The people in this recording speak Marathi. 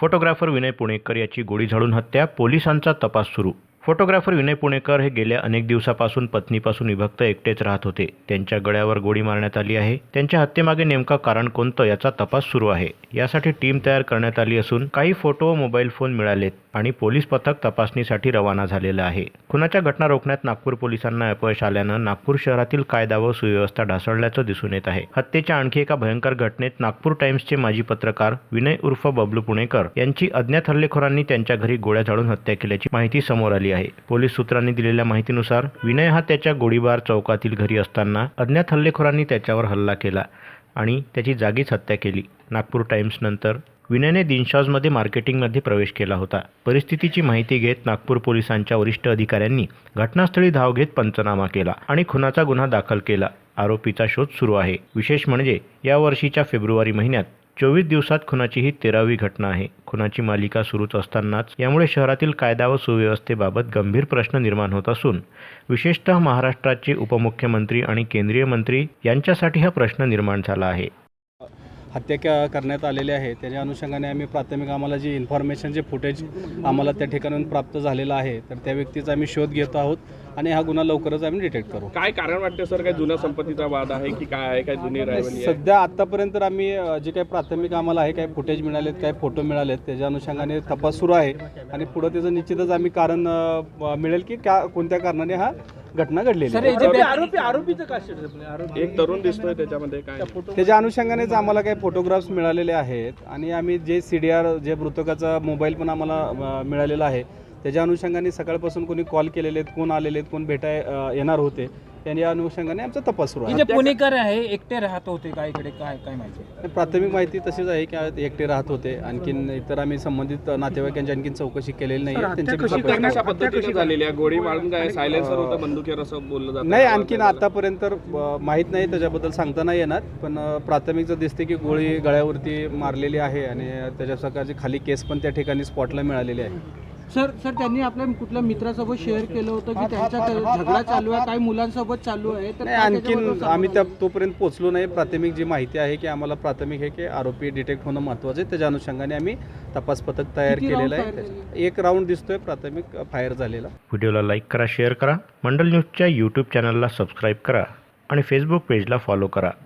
फोटोग्राफर विनय पुणेकर याची गोळी झाडून हत्या पोलिसांचा तपास सुरू. फोटोग्राफर विनय पुणेकर हे गेल्या अनेक दिवसापासून पत्नीपासून विभक्त एकटेच राहत होते. त्यांच्या गळ्यावर गोळी मारण्यात आली आहे. त्यांच्या हत्येमागे नेमका कारण कोणतं याचा तपास सुरू आहे. यासाठी टीम तयार करण्यात आली असून काही फोटो व मोबाईल फोन मिळालेत. आणि पोलीस पथक तपासणीसाठी रवाना झालेलं आहे. खुनाच्या घटना रोखण्यात नागपूर पोलिसांना अपयश आल्यानं नागपूर शहरातील कायदा व सुव्यवस्था ढासळल्याचं दिसून येत आहे. हत्येच्या आणखी एका भयंकर घटनेत नागपूर टाइम्सचे माजी पत्रकार विनय उर्फ बबलू पुणेकर यांची अज्ञात हल्लेखोरांनी त्यांच्या घरी गोळ्या झाडून हत्या केल्याची माहिती समोर आली आहे. पोलीस सूत्रांनी दिलेल्या माहितीनुसार विनय हा त्याच्या गोळीबार चौकातील घरी असताना अज्ञात हल्लेखोरांनी त्याच्यावर हल्ला केला. आणि त्याची जागीच हत्या केली. नागपूर टाईम्सनंतर विनयने दिनशॉजमध्ये मार्केटिंगमध्ये प्रवेश केला होता. परिस्थितीची माहिती घेत नागपूर पोलिसांच्या वरिष्ठ अधिकाऱ्यांनी घटनास्थळी धाव घेत पंचनामा केला आणि खुनाचा गुन्हा दाखल केला. आरोपीचा शोध सुरू आहे. विशेष म्हणजे या वर्षीच्या फेब्रुवारी महिन्यात चोवीस दिवसात खुनाची ही तेरावी घटना आहे. खुनाची मालिका सुरूच असतानाच यामुळे शहरातील कायदा व सुव्यवस्थेबाबत गंभीर प्रश्न निर्माण होत असून विशेषतः महाराष्ट्राचे उपमुख्यमंत्री आणि केंद्रीय मंत्री यांच्यासाठी हा प्रश्न निर्माण झाला आहे. हत्या करण्यात आलेली आहे त्याच्या अनुषंगाने आम्ही प्राथमिक आम्हाला जी इन्फॉर्मेशन जे फुटेज आम्हाला त्या ठिकाणून प्राप्त झालेलं आहे तर त्या व्यक्तीचा आम्ही शोध घेत आहोत. आणि हा गुन्हा लवकरच आम्ही डिटेक्ट करू. काय कारण वाटते सर? काय जुन्या संपत्तीचा वाद आहे की काय आहे? काय जुनी रायवली आहे? सध्या आतापर्यंत तर आम्ही अ, जे काही प्राथमिक आम्हाला आहे काही फुटेज मिळालेत काही फोटो मिळालेत त्याच्या अनुषंगाने तपास सुरू आहे. आणि पुढं त्याचं निश्चितच आम्ही कारण अ, मिळेल की का कोणत्या कारणाने हा घटना घडलेली आहे. एक तरुण दिसतोय त्याच्यामध्ये काय? त्याच्या अनुषंगानेच आम्हाला काही फोटोग्राफ्स मिळालेले आहेत आणि आम्ही जे C D R J मृतकाचा mobile पण आम्हाला अ, मिळालेला आहे त्याच्या अनुषंगाने सकाळपासून कोणी कॉल केलेले आहेत कोण आलेले आहेत कोण भेटाय अ, येणार होते त्यांनी या अनुषंगाने आमचा तपास सुरू हे आहे जे पुणेकर आहे एकटे राहत होते का इकडे? काय काय माहिती? प्राथमिक माहिती तशीच आहे की एकटे राहत होते. आणखीन इतर आम्ही संबंधित नातेवाईकांची आणखीन चौकशी केलेली नाही. आहे. त्यांची कशी चौकशी कशा पद्धतीने झालेली आहे? गोळी मारून काय सायलेन्सर होतं बंदुकीवर असं बोललं जातं? नाही आणखीन आतापर्यंत अ, माहीत नाही त्याच्याबद्दल सांगता नाही येणार. पण अ, प्राथमिक जर दिसते की गोळी गळ्यावरती मारलेली आहे आणि त्याच्या सकाळची खाली केस पण त्या ठिकाणी स्पॉटला मिळालेली आहे. सर सर त्यांनी आपल्या कुठल्या मित्रासोबत शेअर केलं होतं की त्यांचा झगडा चालू आहे काही मुलांसोबत चालू आहे? तर नाही आणखीन आम्ही त्या तोपर्यंत पोहोचलो नाही. प्राथमिक जी माहिती आहे की आम्हाला प्राथमिक आहे की आरोपी डिटेक्ट होणं महत्त्वाचं आहे. त्याच्या अनुषंगाने आम्ही तपास पथक तयार केलेलं आहे. एक राऊंड दिसतोय प्राथमिक फायर झालेला. व्हिडिओला लाईक करा शेअर करा. मंडल न्यूजच्या यूट्यूब चॅनलला सबस्क्राईब करा आणि फेसबुक पेजला फॉलो करा.